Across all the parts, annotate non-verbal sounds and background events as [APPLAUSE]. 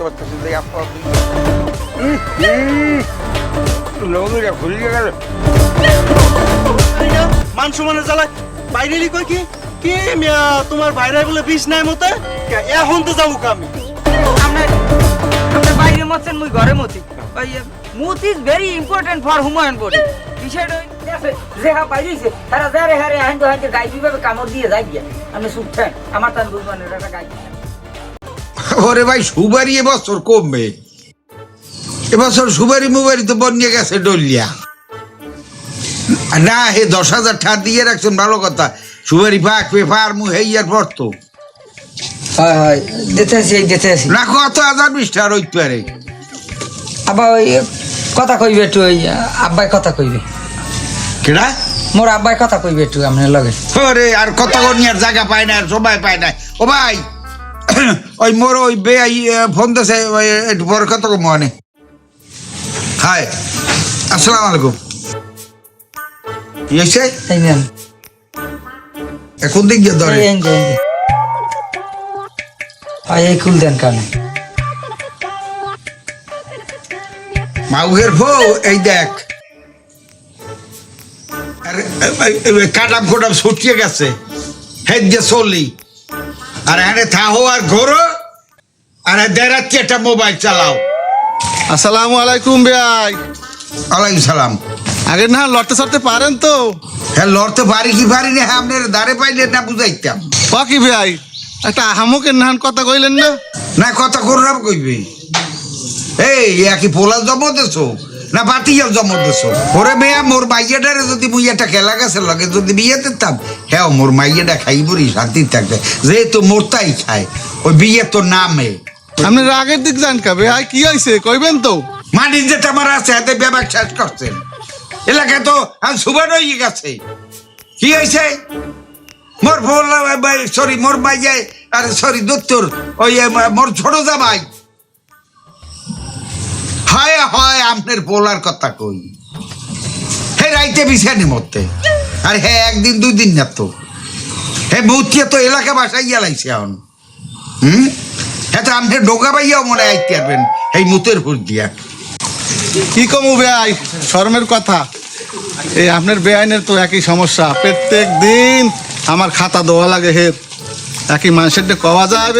করতে পারতেছি এই আপনার ঘুরিয়ে গেল। মান সমানে জ্বালায় বাইরে কই কি? কি মিয়া তোমার বাইরে বলে বিষ নাই মতে? এখন তো যাব আমি বাইরে মতছেন মুই ঘরে মতি মুত is very important for Humayun body বিষয়টা হইছে যে হা বাইরেছে তারা যারে হারে তো হাইতে গাই বিভাবে কামড় দিয়ে যাই গিয়া। আপনি সুখছেন আমার তান বুঝবানের একটা গাই। ওরে ভাই সুবারি এবছর কমবে। এবছর সুবারি মুবারি তো বনিয়ে গেছে ডলিয়া। না হে দশ হাজার টাকা দিয়ে রাখছেন ভালো কথা। সুবারি পাক পেপার মু হেইয়ার পর তো হয় হয় আছি এই যেতে আছি না কত হাজার বিশ টাকা রইতে পারে। আবার ওই কথা কইবে একটু ওই আব্বাই কথা কইবে। কেডা? মোর আব্বাই কথা কইবে একটু আপনার লগে। ওরে আর কত আর জায়গা পায় না আর সময় পায় না। ও ভাই ওই মোর ওই বে ফোন দিছে ওই একটু পরে কত মনে হাই আসসালামু আলাইকুম। ইয়েছে এই এখন দিক গিয়ে ধরে? এই খুল দেন কানে। মাউগের বউ এই দেখ। আর কাটাম কোটাম ছুটিয়ে গেছে। হেদ দিয়ে চললি আর এখানে থাহো আর ঘোরো আর দেরাচ্ছি একটা মোবাইল চালাও। আসসালামু আলাইকুম ভাই। আলাইকুম সালাম। আগে না লড়তে সরতে পারেন তো। হ্যাঁ লড়তে পারি কি পারি না আপনার দাঁড়ে পাইলে না বুঝাইতাম। বাকি ভাই একটা আহামকের নাহান কথা কইলেন না? না কথা করলাম কইবে। এই একই পোলা জম দেছো? না বাতিজাল জম দেছো। ওরে মেয়া মোর মাইয়াটারে যদি মুই একটা খেলা গাছের লগে যদি বিয়ে দিতাম হ্যাঁ মোর মাইয়াটা খাইবরি শান্তি থাকবে। যেহেতু মোরটাই খায় ওই বিয়ে তো নামে। আপনি আগের দিক যান কা ভাই কি হয়েছে কইবেন তো। মাটির যেটা আমার আছে হাতে ব্যাপার শেষ করছেন এলাকায় তো আমি সুবান হয়ে গেছে। কি হয়েছে মোর সরি মোর মাইয়াই আরে সরি দত্তর ওই মোর ছোট জামাই। হয় হয় আপনার পোলার কথা কই? হে রাইতে বিছানি মরতে। আর হে একদিন দুই দিন না তো। হে মুতিয়ে তো এলাকা বাসায় গেলাইছে এখন। হুম? হ্যাঁ তো আপনি ডোকা পাইয়াও মনে আইতে পারবেন এই মুতের ফুট দিয়া। কি কমু ভাই শর্মের কথা। এই আপনার বেআইনের তো একই সমস্যা। প্রত্যেক দিন আমার খাতা দেওয়া লাগে হে। একই মানুষের কওয়া যায়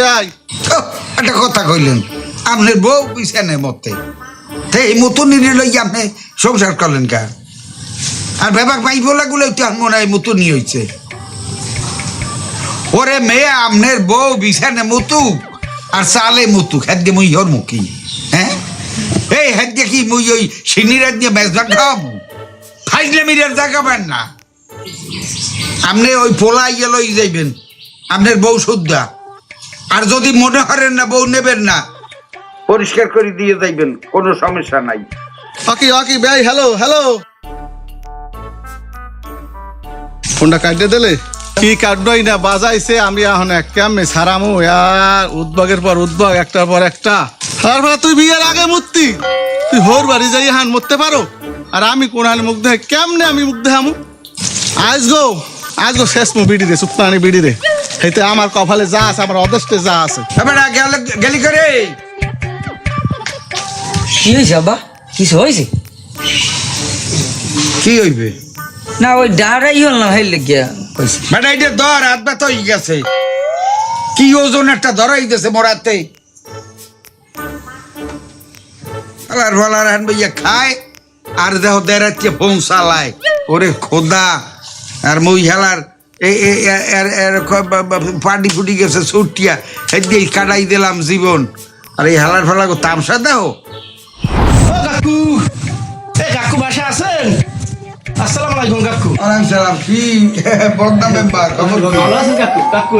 ওহ, একটা কথা কইলেন। আপনার বউ বিছানে মতে তো, এই মতো নিয়ে লই আপনি সংসার করলেন কা? আর ব্যাপার পাই বলা গুলো তো মনে হয় মতো নিয়ে হয়েছে ওরে মেয়ে আপনার বউ, বিছানে মতু, আর চালে মতু খাদ্য মুই হর মুখি হ্যাঁ? এই খাদ্য কি মুই ওই সিনিরাত দিয়ে মেজবান খাওয়াবো? ফাইজলে মিরের জায়গা পান না। আপনি ওই পোলাই গেলই যাইবেন। আপনার বউ শুদ্ধা। আর যদি মনে করেন না, বউ নেবেন না পরিষ্কার করে দিয়ে যাইবেন কোনো সমস্যা নাই। অকি অকি ভাই হ্যালো হ্যালো ফোনটা কাটতে দিলে? কি কাটবই না বাজাইছে আমি এখন এক কেমনে সারামু আর উদ্বাগের পর উদ্বাগ একটার পর একটা। তারপর তুই বিয়ের আগে মূর্তি তুই হোর বাড়ি যাই হান মরতে পারো। আর আমি কোন হানি মুখ দেখে কেমনে আমি মুখ দেখামু আজ গো আজ গো শেষ মু বিড়ি রে সুপ্তানি বিড়ি রে হেতে আমার কপালে যা আছে আমার অদষ্টে যা আছে। গেলি করে? কি হয়েছে আব্বা? কিছু হয়েছে কি হইবে? না ওই ডাঁড়াই হল না ভাই লেগিয়া কইছে। বেটা এটা ধর হাত ব্যথা হয়ে গেছে। কি ওজন একটা ধরাই দিয়েছে মরাতে আলার ভালার হান ভাইয়া খায় আর দেহ দেরাচ্ছে ফোন চালায়। ওরে খোদা আর মুই হেলার পাটি ফুটি গেছে ছুটিয়া। এই দিয়ে কাটাই দিলাম জীবন। আর এই হেলার ফেলা তামসা দেহ কাকু। এ কাকু বাসা আছেন? আসসালামু আলাইকুম কাকু। আলাইকুম সালাম কি? [LAUGHS] বদনা মেম্বার খবর? ভালো আছেন কাকু? কাকু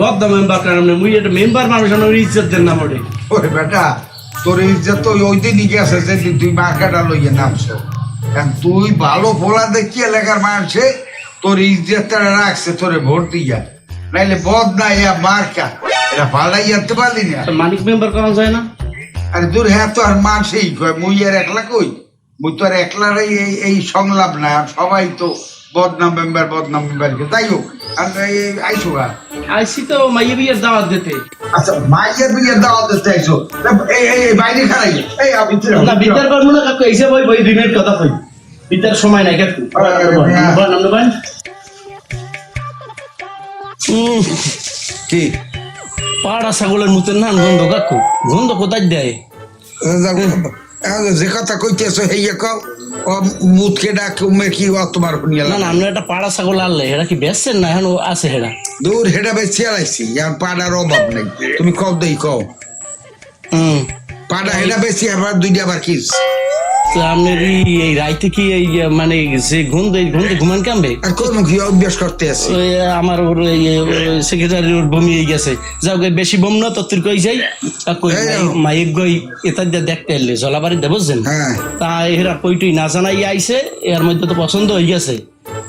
গদ্দা মেম্বার কারণ মুই এটা মেম্বার মানুষ আমার ইজ্জত দেন না মোটে ওরে বেটা তোর ইজ্জত তো ওই দিনই গেছে যেদিন তুই মার্কেটা লইয়ে নামছো। কারণ তুই ভালো ফোলা দেখি এলাকার মানুষে তোর ইজ্জতটা রাখছে তোরে ভোট দিয়া। নাইলে বদ না ইয়া মার্কা এটা পাল্লাই আনতে পারলি না। মানিক মেম্বার করা যায় না? আরে তোর হ্যাঁ তো আর মানুষই কয় মুই আর একলা কই? মুই তো আর একলার এই এই সংলাপ না আর সবাই তো বদনাম মেম্বার বদনাম মেম্বার যাই হোক আর আইসো গা। আইসি তো মাইয়ে বিয়ের দাওয়াত দিতে। আচ্ছা মাইয়ের বিয়ের দাওয়াত দিতে আইসো? এই এই এই বাইরে খারাই। এই ভিতরে না পারব না কাকু বই দুই মিনিট কথা কই। সময় নাই কাকু। বল নাম বল উম, কি? পাড়া ছাগলের মতন না গন্ধ কাকু? গন্ধ কোথায় দেয়? যে কথা কইতেছো হেইয়া কও মুতকে ডাক উমে কি তোমার শুনিয়া না না আমরা একটা পাড়া ছাগল আনলে এটা কি বেচছেন না? এখন আছে হেরা। দূর হেডা বেশি আলাইছি আর পাড়ার অভাব নেই। তুমি কও দেই কও। হুম। পাড়া হেডা বেশি আবার দুইটা আবার কি তো আপনার এই- এই রাইতে কি এই মানে যে গন্ধে ঘুমান কামবে? আর কোন কি অভ্যাস করতে আছে। আমার ওর সেক্রেটারি ওর বমি হয়ে গেছে। যাও গে বেশি বম না তত্তর কই যাই? কই এই মাই- নাও। মাইক গই এটা দিয়ে দেখতে এলে জলাবাড়ি দেব বুঝছেন? হ্যাঁ। তা এরা কইটুই না জানাই আইছে এর মধ্যে তো পছন্দ হয়ে গেছে।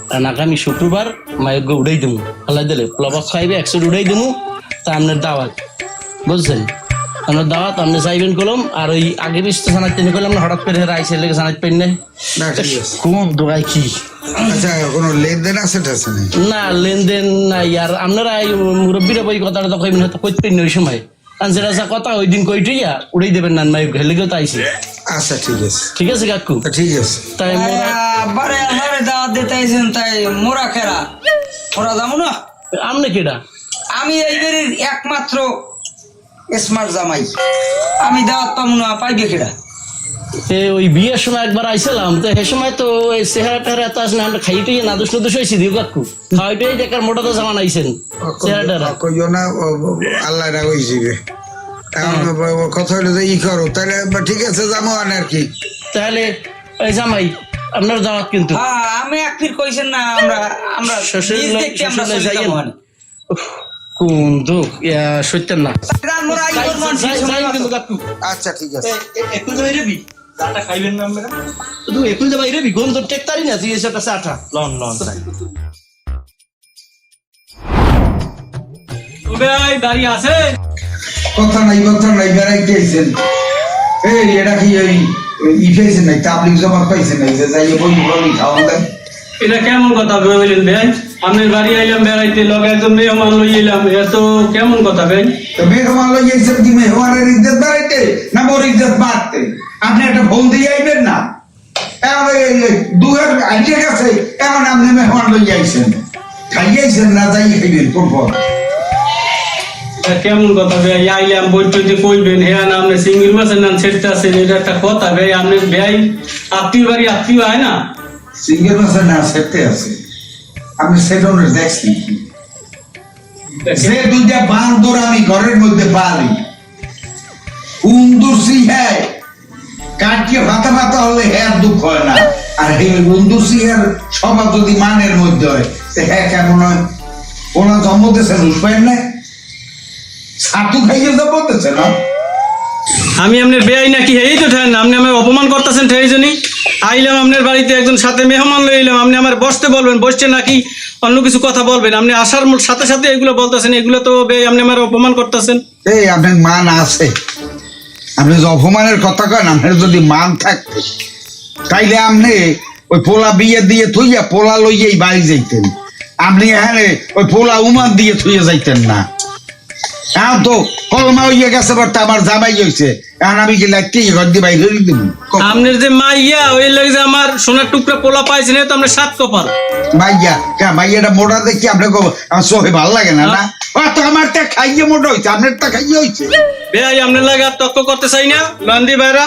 আর আগামী শুক্রবার মাইক গো উড়াই দেবো ফেলাই দিলে প্লবক খাইবে একশো উড়াই দেবো তা আপনার দাওয়াত বুঝছেন? আপনার দাওয়াত আপনি চাইবেন কলম আর ওই আগে বেশ তো জানাইতে নি কলম না হঠাৎ করে আইসে লেগে জানাইতে পারি না না ঠিক আছে। কোন দোকায় কি? আচ্ছা কোনো লেনদেন আছে টাছে না লেনদেন নাই আর আপনারা মুরব্বীরা বই কথাটা তো কইবেন হয়তো কইতে পারেন ওই সময়। আর যেটা যা কথা ওই দিন কইটিয়া উড়াই দেবেন না মাই ঘেলে গেও তো আইসি আচ্ছা ঠিক আছে। ঠিক আছে কাকু? তা ঠিক আছে। তাই মোরা বারে আমারে দাওয়াত দিতে আইছেন তাই মোরা খেরা মোরা যাব না? আমনে কেডা? আমি এই বাড়ির একমাত্র স্মার্ট জামাই। আমি দাওয়াত পাবো না পাইবে এ ওই বিয়ের সময় একবার আইছিলাম তো সে সময় তো ওই চেহারা টেহারা এত আসলে আমরা না দুষ্ট দুষ্ট হয়েছি দিও কাকু। খাইটাই দেখার মোটা তো জামান আইছেন চেহারা টেহারা। কইও না আল্লাহ রাখছি এখন ব- ব- কথা হলো যে ই করো তাহলে ঠিক আছে যাব আনে আর কি। তাহলে ওই জামাই আপনার দাওয়াত কিন্তু। হ্যাঁ আমি এক ফির কইছেন না আমরা আমরা শ্বশুর দেখতে আমরা শ্বশুর কোন দুঃখ? সত্যের না আচ্ছা ঠিক আছে। একটু যাই রেবি খাইবেন না আমরা তুই একটু যাই রেবি গন্ধ টেকতারি না তুই এসে কাছে লন লন ভাই দাঁড়িয়ে আছে কথা নাই কথা নাই বেড়াইতে আইছেন। এই এটা কি ওই ই নাই তাবলিক জমা পাইছেন নাই যে যাই বই বলি খাওয়ান দেন এটা কেমন কথা বললেন ভাই? আপনার বাড়ি আইলাম বেড়াইতে লগে একজন মেহমান লই এলাম এত কেমন কথা ভাই? মেহমান লই আইছেন কি মেহমানের ইজ্জত বাড়াইতে না মোর ইজ্জত বাড়তে আপনি একটা ফোন দিয়ে আইবেন না। দুয়ার আইটে গেছে এখন আপনি মেহমান লই আইছেন। খাইয়াইছেন না যাই খাইবেন কোন কেমন কথা ভাই? আইলাম বইতে যে কইবেন হ্যাঁ না আপনি সিঙ্গেল মাসের নাম ছেড়তে আছেন এটা একটা কথা ভাই। আপনি ভাই আত্মীয় বাড়ি আত্মীয় হয় না? সিঙ্গেল মাসের না সেটে আছে। আপনি সেটনের দেখছেন কি যে দুইটা বান্দর আমি ঘরের মধ্যে পালি উন্দুর সিংহে। কাটিয়ে ভাতা ভাতা হলে হ্যাঁ দুঃখ হয় না। আর এই সিংহের সভা যদি মানের মধ্যে হয় তো হ্যাঁ কেমন হয়? ওনা জন্ম দিয়েছে রুসপাইন নাই। ছাতু খাইয়ে না। আমি আপনার বেআই নাকি? এই তো ঠেন আপনি আমার অপমান করতেছেন ঠেই জনি আইলাম আপনার বাড়িতে একজন সাথে মেহমান লই এলাম। আপনি আমার বসতে বলবেন বসতে নাকি অন্য কিছু কথা বলবেন। আপনি আসার সাথে সাথে এগুলো বলতেছেন, এগুলো তো আপনি আমার অপমান করতেছেন। এই, আপনার মান আছে। আপনি যে অপমানের কথা কেন, আপনার যদি মান থাকতে, তাইলে আপনি ওই পোলা বিয়ে দিয়ে থইয়া পোলা লইয়াই বাড়ি যাইতেন। আপনি এখানে ওই পোলা উমান দিয়ে থইয়া যাইতেন না। এখন তো কলমা হইয়া গেছে বাট আমার জামাই হইছে। এখন আমি কি লাগতে ঘর দিয়ে বাইরে দিব? আপনার যে মাইয়া ওই লাগে যে আমার সোনার টুকরা পোলা পাইছেন এ তো আপনার সাত কপাল। মাইয়া কে মাইয়াটা মোটা দেখি আপনি আমার চোখে ভালো লাগে না না? তো আমার তা খাইয়ে মোটা হইছে আপনার তা খাইয়ে হইছে? বেআই আপনার লাগে আর তক্ক করতে চাই না লন্দি বাইরা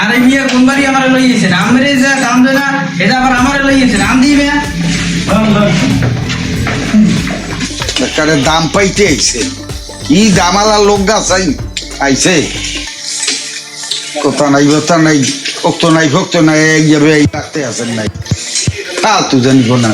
আরে বিয়ে কোন বাড়ি আমারে লই গেছেন আমরে যা কাম না এটা আবার আমারে লই গেছেন আম দিবে বেকারের দাম পাইতে আইছে। কি জামালা লোক গাছ আই আইছে। কথা নাই কথা নাই, ভক্ত নাই ভক্ত নাই, এই যাবে এই নাই। ফালতু জানি না